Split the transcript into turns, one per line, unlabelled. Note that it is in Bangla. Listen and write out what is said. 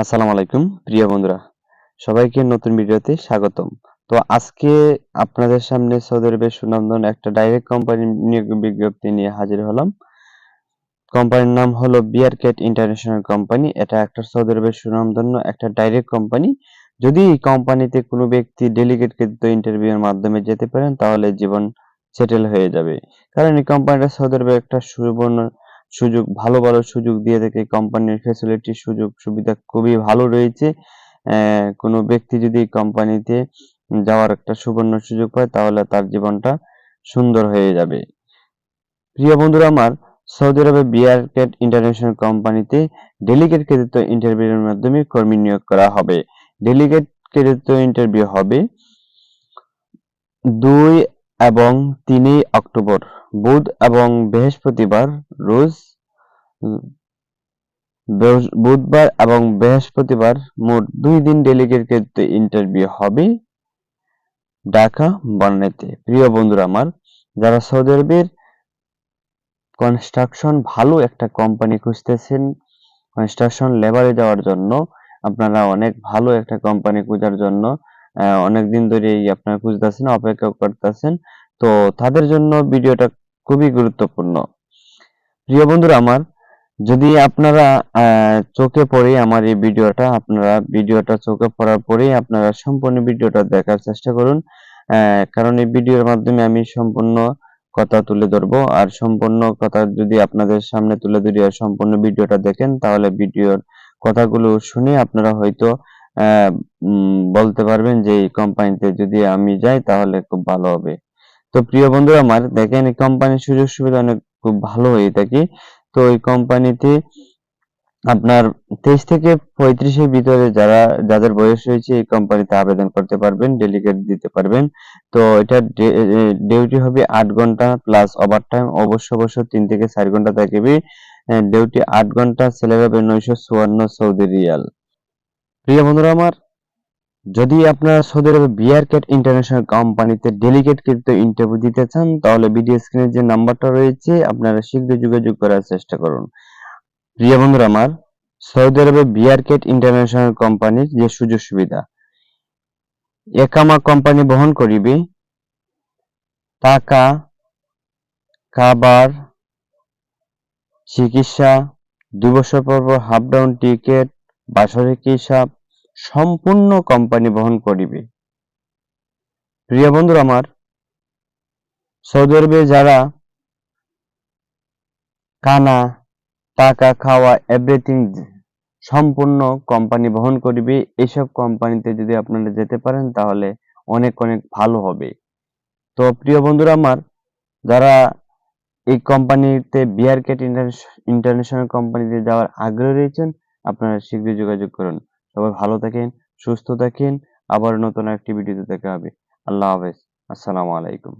আসসালামু আলাইকুম, প্রিয় বন্ধুরা। সবাইকে নতুন ভিডিওতে স্বাগতম। তো আজকে আপনাদের সামনে সৌদি আরবের সুনামধন একটা ডাইরেক্ট কোম্পানি নিয়োগ বিজ্ঞপ্তি নিয়ে হাজির হলাম। কোম্পানির নাম হলো বিয়ার ক্যাট ইন্টারন্যাশনাল কোম্পানি এটা একটা সৌদি আরবের সুনামধন্য একটা ডাইরেক্ট কোম্পানি যদি কোম্পানিতে কোনো ব্যক্তি ডেলিগেট কৃত ইন্টারভিউর মাধ্যমে যেতে পারেন, তাহলে জীবন সেটেল হয়ে যাবে। কারণ এই কোম্পানিটা সৌদি আরবে একটা সুবর্ণ সুযোগ, ভালো ভালো সুযোগ দিয়ে থাকে কোম্পানির ফ্যাসিলিটি সুযোগ সুবিধা খুবই ভালো রয়েছে। কোনো ব্যক্তি যদি কোম্পানিতে যাওয়ার একটা সুবর্ণ সুযোগ পায়, তাহলে তার জীবনটা সুন্দর হয়ে যাবে। প্রিয় বন্ধুরা আমার, সৌদি আরবে বিয়ার ক্যাট ইন্টারন্যাশনাল কোম্পানিতে ডেলিগেট কৃত ইন্টারভিউর মাধ্যমে কর্মী নিয়োগ করা হবে। ডেলিগেট কৃত ইন্টারভিউ হবে দুই এবং তিনই অক্টোবর, বুধ এবং বৃহস্পতিবার রোজ বুধবার এবং বৃহস্পতিবার মোট দুই দিন ডেলিগেট ক্ষেত্রে ইন্টারভিউ হবে ঢাকা বন্যাতে প্রিয় বন্ধুরা আমার, যারা সৌদি আরবের কনস্ট্রাকশন ভালো একটা কোম্পানি খুঁজতেছেন কনস্ট্রাকশন লেবারে যাওয়ার জন্য, আপনারা অনেক ভালো একটা কোম্পানি খোঁজার জন্য অনেক দিন ধরেই আপনারা খুঁজতেছেন অপেক্ষা করতেছেন। তো তাদের জন্য ভিডিওটা খুবই গুরুত্বপূর্ণ। প্রিয় বন্ধুরা আমার, যদি আপনারা চোখে পড়ে আমার এই ভিডিওটা, আপনারা ভিডিওটা চোখে পড়ার পরেই আপনারা সম্পূর্ণ ভিডিওটা দেখার চেষ্টা করুন। কারণ এই ভিডিওর মাধ্যমে আমি সম্পূর্ণ কথা তুলে ধরবো। আর সম্পূর্ণ কথা যদি আপনাদের সামনে তুলে ধরি আর সম্পূর্ণ ভিডিওটা দেখেন, তাহলে ভিডিওর কথাগুলো শুনে আপনারা হয়তো বলতে পারবেন যে এই কোম্পানিতে যদি আমি যাই তাহলে খুব ভালো হবে। তো প্রিয় বন্ধুরা আমার দেখেন এই কোম্পানির সুযোগ সুবিধা অনেক খুব ভালো হয়ে থাকে তো ওই কোম্পানিতে আপনার তেইশ থেকে পঁয়ত্রিশের ভিতরে যারা, যাদের বয়স হয়েছে এই কোম্পানিতে আবেদন করতে পারবেন ডেলিগেট দিতে পারবেন। তো এটা ডিউটি হবে আট ঘণ্টা প্লাস ওভার টাইম অবশ্য অবশ্য তিন থেকে চার ঘণ্টা থাকবে ডিউটি আট ঘণ্টা স্যালারি হবে নয়শো চুয়ান্ন সৌদি রিয়াল। প্রিয় বন্ধুরা আমার, যদি আপনারা সৌদি আরবে বিয়ার ক্যাট ইন্টারন্যাশনাল কোম্পানিতে ডেলিগেট কৃত ইন্টারভিউ দিতে চান, তাহলে ভিডিও স্ক্রিনে যে নাম্বারটা রয়েছে, আপনারা শীঘ্রই যোগাযোগ করার চেষ্টা করুন। প্রিয় বন্ধুরা আমার, সৌদি আরবে বিয়ার ক্যাট ইন্টারন্যাশনাল কোম্পানির যে সুযোগ সুবিধা, একামা কোম্পানি বহন করিবে, টাকা, খাবার, চিকিৎসা দুই বছর পর হাফ ডাউন টিকেট বাসরিক হিসাব সম্পূর্ণ কোম্পানি বহন করিবে। প্রিয় বন্ধু আমার, সৌদি আরবে যারা কানা টাকা, খাওয়া এভরিথিং সম্পূর্ণ কোম্পানি বহন করিবে এইসব কোম্পানিতে যদি আপনারা যেতে পারেন তাহলে অনেক অনেক ভালো হবে। তো প্রিয় বন্ধুরা আমার, যারা এই কোম্পানিতে বিয়ার কেট ইন্টারন্যাশনাল কোম্পানিতে যাওয়ার আগ্রহ রয়েছেন আপনারা শীঘ্রই যোগাযোগ করুন। সবাই ভালো থাকেন, সুস্থ থাকেন। আবার নতুন একটি ভিডিওতে দেখা হবে। আল্লাহ হাফেজ। আসসালামু আলাইকুম।